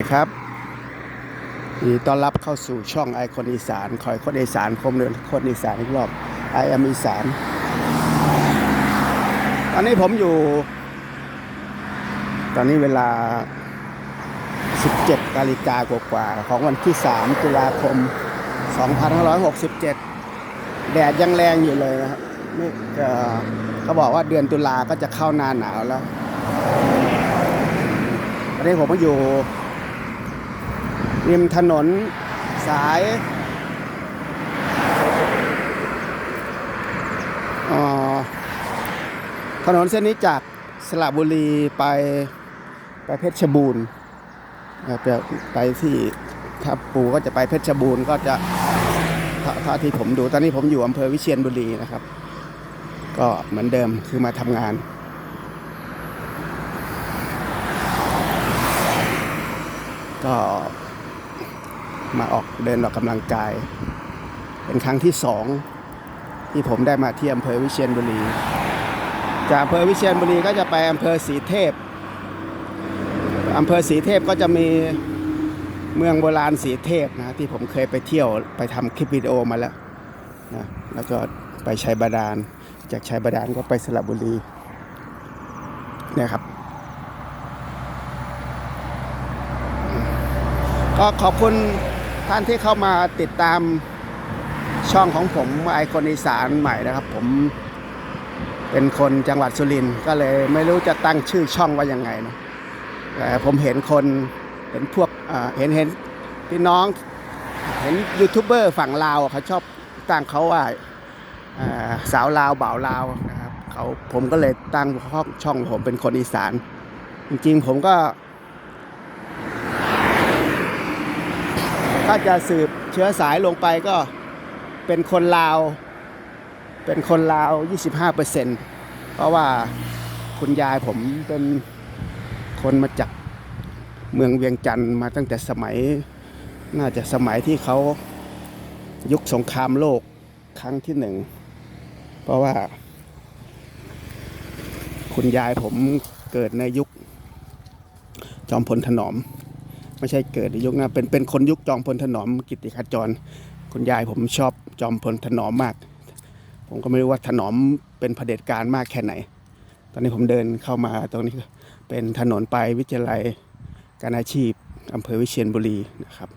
ครับนดีต้อนรับเข้าสู่ช่องไอคอนอีสานคอยคนอีสานคมเดินคนอีสานอีกรอบไอแอมอีสานตอนนี้ผมอยู่ ตอนนี้เวลา 17นาฬิกากว่าๆของวันที่ 3 ตุลาคม 2567 แดดยังแรงอยู่เลยนะครับนี่เขาบอกว่าเดือนตุลาก็จะเข้าหน้าหนาวแล้วตอนนี้ผมก็อยู่ ริมถนนสายออถนนเส้นนี้จากสระบุรีไปไปเพชรบูรณ์ไปที่ถ้าปู่ก็จะไปเพชรบูรณ์ก็จะถ้าถ้าที่ผมดูตอนนี้ผมอยู่อำเภอวิเชียรบุรีนะครับ ก็เหมือนเดิมคือมาทำงานก็ มาออกเดินออกกำลังกาย เป็นครั้งที่สองที่ผมได้มาที่อำเภอวิเชียรบุรี จากอำเภอวิเชียรบุรีก็จะไปอำเภอศรีเทพอำเภอศรีเทพก็จะมีเมืองโบราณศรีเทพนะที่ผมเคยไปเที่ยวไปทำคลิปวิดีโอมาแล้วนะแล้วก็ไปชัยบาดาล จากชัยบาดาลก็ไปสระบุรีเนี่ยครับก็ขอบคุณ ท่านที่เข้ามาติดตามช่องของผมไอคอนอีสานใหม่นะครับ ผมเป็นคนจังหวัดสุรินทร์ก็เลยไม่รู้จะตั้งชื่อช่องว่ายังไงนะแต่ผมเห็นคนเห็นพวกอ่าเห็นเห็นพี่น้องเห็นยูทูบเบอร์ฝั่งลาวเขาชอบตั้งเขาว่าอ่าสาวลาวบ่าวลาวนะครับเขาผมก็เลยตั้งช่องผมเป็นคนอีสาน จริงๆผมก็ ถ้าจะสืบเชื้อสายลงไปก็เป็นคนลาว เป็นคนลาว 25เปอร์เซ็นต์เพราะว่าคุณยายผมเป็นคนมาจากเมืองเวียงจันทร์มาตั้งแต่สมัยน่าจะสมัยที่เขายุคสงครามโลกครั้งที่หนึ่ง เพราะว่า คุณยายผมเกิดในยุคจอมพลถนอม ไม่ใช่เกิดในยุคนะเป็นเป็นคนยุคจอมพลถนอมกิตติขจร คุณยายผมชอบจอมพลถนอมมาก ผมก็ไม่รู้ว่าถนอมเป็นเผด็จการมากแค่ไหน ตอนนี้ผมเดินเข้ามาตรงนี้เป็นถนนไปวิทยาลัยการอาชีพอำเภอวิเชียรบุรีนะครับ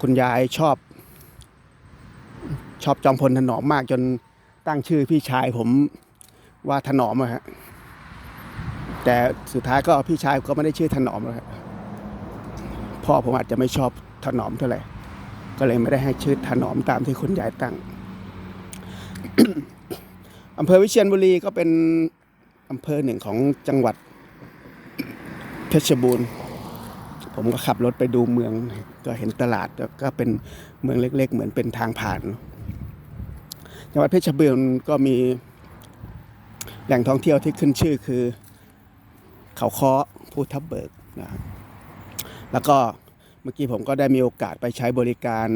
คุณยายชอบ ชอบจอมพลถนอมมากจนตั้งชื่อพี่ชายผมว่าถนอมอะฮะ แต่สุดท้ายก็พี่ชายก็ไม่ได้ชื่อถนอมแล้วครับพ่อผมอาจจะไม่ชอบถนอมเท่าไหร่ก็เลยไม่ได้ให้ชื่อถนอมตามที่คุณยายตั้งอำเภอวิเชียรบุรีก็เป็นอำเภอหนึ่งของจังหวัดเพชรบูรณ์ ผมก็ขับรถไปดูเมือง ก็เห็นตลาดแล้วก็เป็นเมืองเล็ก ๆ เหมือนเป็นทางผ่าน จังหวัดเพชรบูรณ์ก็มีแหล่งท่องเที่ยวที่ขึ้นชื่อคือ เขาเคาะภูทับเบิกนะครับแล้วก็เมื่อกี้ผมก็ได้มีโอกาสไปใช้บริการ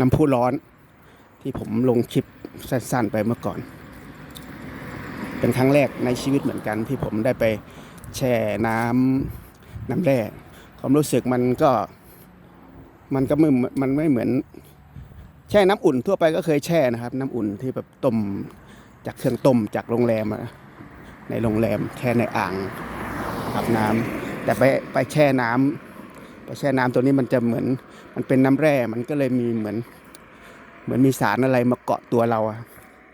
น้ำพุร้อนที่ผมลงคลิปสั้นๆไปเมื่อก่อน เป็นครั้งแรกในชีวิตเหมือนกันที่ผมได้ไปแช่น้ำน้ำแร่ความรู้สึกมันก็มันก็ไม่มันไม่เหมือน แช่น้ำอุ่นทั่วไปก็เคยแช่นะครับ น้ำอุ่นที่แบบต้มจากเครื่องต้มจากโรงแรมอะ ในโรงแรมแช่ในอ่างอาบน้ำแต่ไปไปแช่น้ำไปแช่น้ำตัวนี้มันจะเหมือนมันเป็นน้ำแร่มันก็เลยมีเหมือน เหมือนมีสารอะไรมาเกาะตัวเราอะ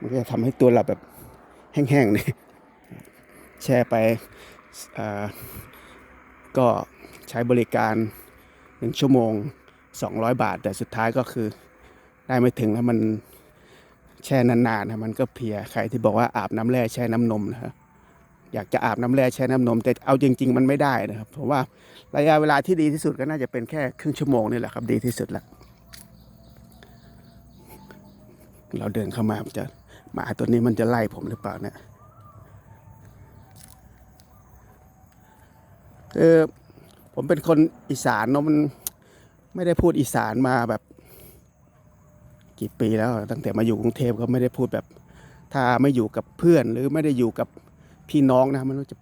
มันก็จะทำให้ตัวเราแบบแห้งๆเนี่ยแช่ไปก็ใช้บริการหนึ่งชั่วโมง 200 บาท แต่สุดท้ายก็คือได้ไม่ถึงแล้วมันแช่นานๆนะมันก็เพลียใครที่บอกว่าอาบน้ำแร่แช่น้ำนมนะครับ อยากจะอาบน้ำแร่แช่น้ำนม แต่เอาจริง ๆ มันไม่ได้นะครับ เพราะว่าระยะเวลาที่ดีที่สุดก็น่าจะเป็นแค่ครึ่งชั่วโมงนี่แหละครับ ดีที่สุดละเราเดินเข้ามาจะหมาตัวนี้มันจะไล่ผมหรือเปล่าเนี่ยคือผมเป็นคนอีสานเนาะมันไม่ได้พูดอีสานมาแบบ กี่ปีแล้ว ตั้งแต่มาอยู่กรุงเทพก็ไม่ได้พูดแบบ ถ้าไม่อยู่กับเพื่อนหรือไม่ได้อยู่กับ พี่น้องนะมันรู้จะ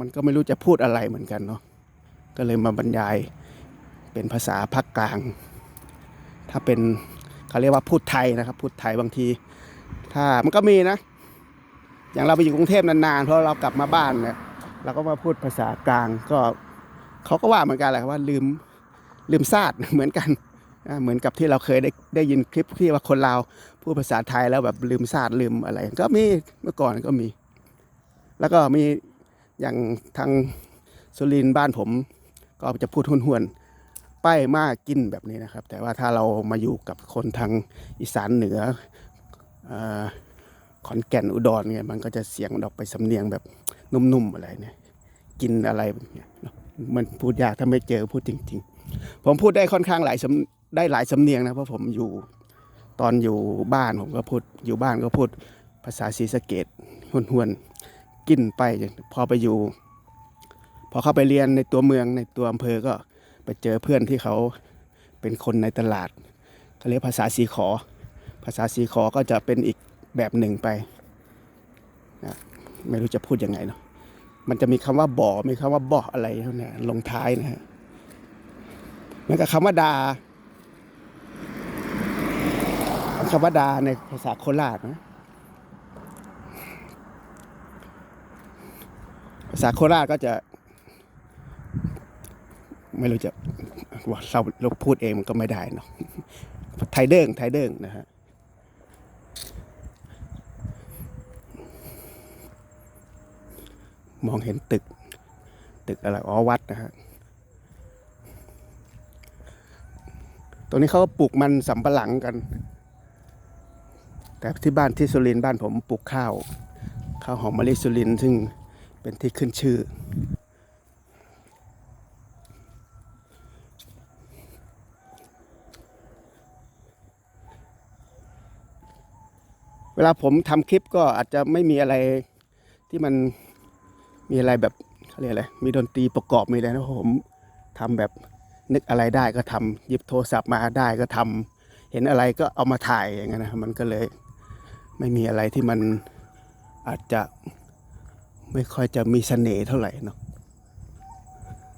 มันก็ไม่รู้จะพูดอะไรเหมือนกันเนาะก็เลยมาบรรยายเป็นภาษาภาคกลาง ถ้าเป็นเขาเรียกว่าพูดไทยนะครับ พูดไทยบางที ถ้ามันก็มีนะ อย่างเราไปอยู่กรุงเทพนานๆเพราะเรากลับมาบ้านเนี่ยเราก็มาพูดภาษากลางก็เขาก็ว่าเหมือนกันแหละว่าลืมลืมซาดเหมือนกันเหมือนกับที่เราเคยได้ได้ยินคลิปที่ว่าคนลาวพูดภาษาไทยแล้วแบบลืมซาดลืมอะไร ก็มีเมื่อก่อนก็มี แล้วก็มีอย่างทางสุรินบ้านผม ก็จะพูดห้วนๆป้ายมากกินแบบนี้นะครับ แต่ว่าถ้าเรามาอยู่กับคนทางอีสานเหนือออขอนแก่นอุดรเนี่ยมันก็จะเสียงออกไปสำเนียงแบบนุ่มๆอะไรเนี่ย กินอะไรเนี้ยมันพูดยากถ้าไม่เจอพูดจริง ๆ ผมพูดได้ค่อนข้างหลายสำได้หลายสำเนียงนะเพราะผมอยู่ตอนอยู่บ้านผมก็พูดอยู่บ้านก็พูดภาษาศรีสะเกดห้วนๆ กินไปพอไปอยู่ พอเข้าไปเรียนในตัวเมืองในตัวอำเภอก็ไปเจอเพื่อนที่เขาเป็นคนในตลาดเขาเรียกภาษาสีขอ ภาษาสีขอก็จะเป็นอีกแบบหนึ่งไปนะไม่รู้จะพูดยังไงเนาะมันจะมีคำว่าบ่อมีคำว่าบ่ออะไรเนี้ลงท้ายนะฮะมือนกับคำว่าดาคำว่าดาในภาษาโคราชนะ ภาโคราก็จะ ไม่รู้จะว่าเราเราพูดเองมันก็ไม่ได้เนาะไทยเด้งไทยเด้งนะฮะมองเห็นตึก ตึกอะไรอ๋อวัดนะฮะตรงนี้เขาก็ปลูกมันสำปะหลังกัน แต่ที่บ้านที่สุรินทร์บ้านผมปลูกข้าว ข้าวหอมมะลิสุรินทร์ซึ่ง เป็นที่ขึ้นชื่อ เวลาผมทำคลิปก็อาจจะไม่มีอะไรที่มันมีอะไรแบบเขาเรียกอะไร มีดนตรีประกอบมีอะไรนะเพราะผมทำแบบนึกอะไรได้ก็ทำหยิบโทรศัพท์มาได้ก็ทำเห็นอะไรก็เอามาถ่ายอย่างนั้นนะมันก็เลยไม่มีอะไรที่มันอาจจะ ไม่ค่อยจะมีเสน่ห์เท่าไหร่เนาะ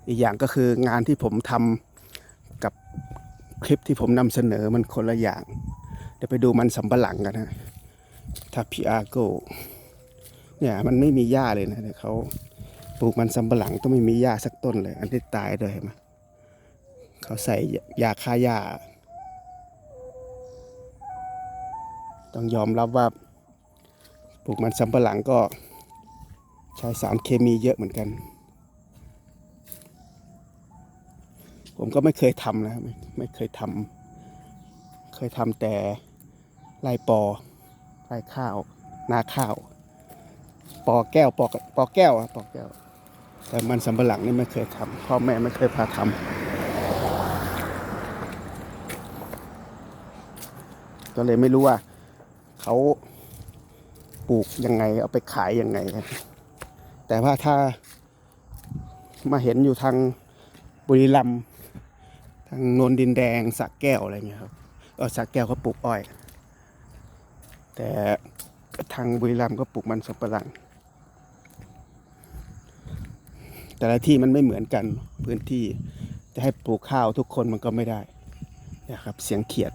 อีกอย่างก็คืองานที่ผมทำกับคลิปที่ผมนำเสนอมันคนละอย่าง เดี๋ยวไปดูมันสำปะหลังกันนะถ้าพีอาโกเนี่ยมันไม่มีหญ้าเลยนะแต่เขาปลูกมันสำปะหลังต้องไม่มีหญ้าสักต้นเลย อันที่ตายด้วยเห็นไหมเขาใส่ยาฆ่าหญ้า ต้องยอมรับว่าปลูกมันสำปะหลังก็ ใช้สารเคมีเยอะเหมือนกัน ผมก็ไม่เคยทำนะไม่ไม่เคยทำเคยทำแต่ไรปอไรข้าว นาข้าว ปอแก้วปอปอแก้วปอแก้ว แต่มันสำปะหลังนี่ไม่เคยทำพ่อแม่ไม่เคยพาทำก็เลยไม่รู้ว่าเขาปลูกยังไงเอาไปขายยังไงครับ แต่ว่าถ้ามาเห็นอยู่ทางบุรีรัมย์ทางโนนดินแดงสักแก้วอะไรเงี้ยครับเออสักแก้วเขาปลูกอ้อย แต่ทางบุรีรัมย์ก็ปลูกมันสำปะหลัง แต่ละที่มันไม่เหมือนกันพื้นที่จะให้ปลูกข้าวทุกคนมันก็ไม่ได้นะครับเสียงเขียด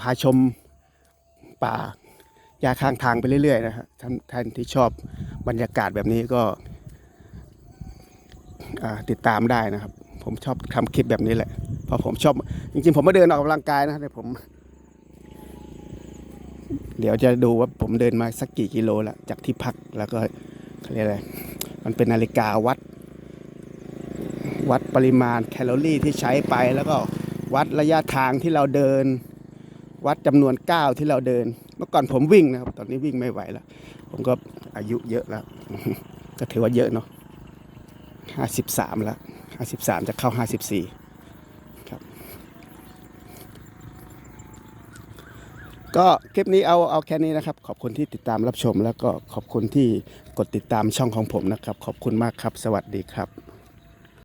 พาชมป่ายาข้างทางไปเรื่อยๆนะฮะท่านท่านที่ชอบบรรยากาศแบบนี้ก็ติดตามได้นะครับ ผมชอบทำคลิปแบบนี้แหละเพราะผมชอบ จริงๆ ผมมาเดินออกกำลังกายนะแต่ผม เดี๋ยวจะดูว่าผมเดินมาสักกี่กิโลล้วจากที่พักแล้วก็เขาเรียกอะไรมันเป็นนาฬิกาวัด วัดปริมาณแคลอรี่ที่ใช้ไปแล้วก็วัดระยะทางที่เราเดิน วัดจำนวนก้าที่เราเดิน เมื่อก่อนผมวิ่งนะครับ ตอนนี้วิ่งไม่ไหวแล้ว ผมก็อายุเยอะแล้ว ก็ถือว่าเยอะเนาะห้าสิบสามแล้วห้าสิบสามจะเข้าห้าสิบสี่ครับ ก็คลิปนี้เอาเอาแค่นี้นะครับ ขอบคุณที่ติดตามรับชม แล้วก็ขอบคุณที่กดติดตามช่องของผมนะครับ ขอบคุณมากครับ สวัสดีครับ